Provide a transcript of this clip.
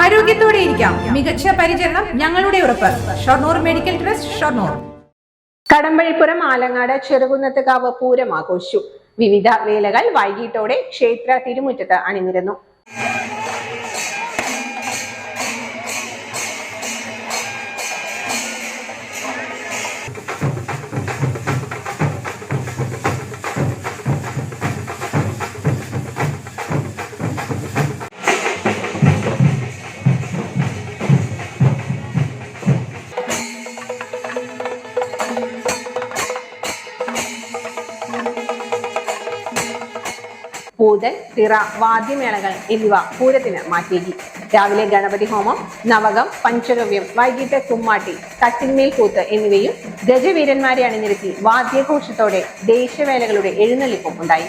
ആരോഗ്യത്തോടെ ഇരിക്കാം. മികച്ച പരിചരണം ഞങ്ങളുടെ ഉറപ്പ്. Shoranur medical trust Shoranur. Kadampazhipuram Alangad Cherukunnathukavu Pooram ആഘോഷിച്ചു. വിവിധ വേലകൾ വൈകിട്ടോടെ ക്ഷേത്ര തിരുമുറ്റത്ത് അണിനിരന്നു. പൂതൻ തിറ വാദ്യമേളകൾ എന്നിവ പൂരത്തിന് മാറ്റേകി രാവിലെ ഗണപതി ഹോമം നവകം പഞ്ചഗവ്യം വൈകിട്ട് കുമ്മാട്ടി കട്ടിന്മേൽ കൂത്ത് എന്നിവയും ഗജവീരന്മാരെ അണിനിരത്തി വാദ്യഘോഷത്തോടെ ദേശവേലകളുടെ എഴുന്നള്ളിപ്പും ഉണ്ടായി.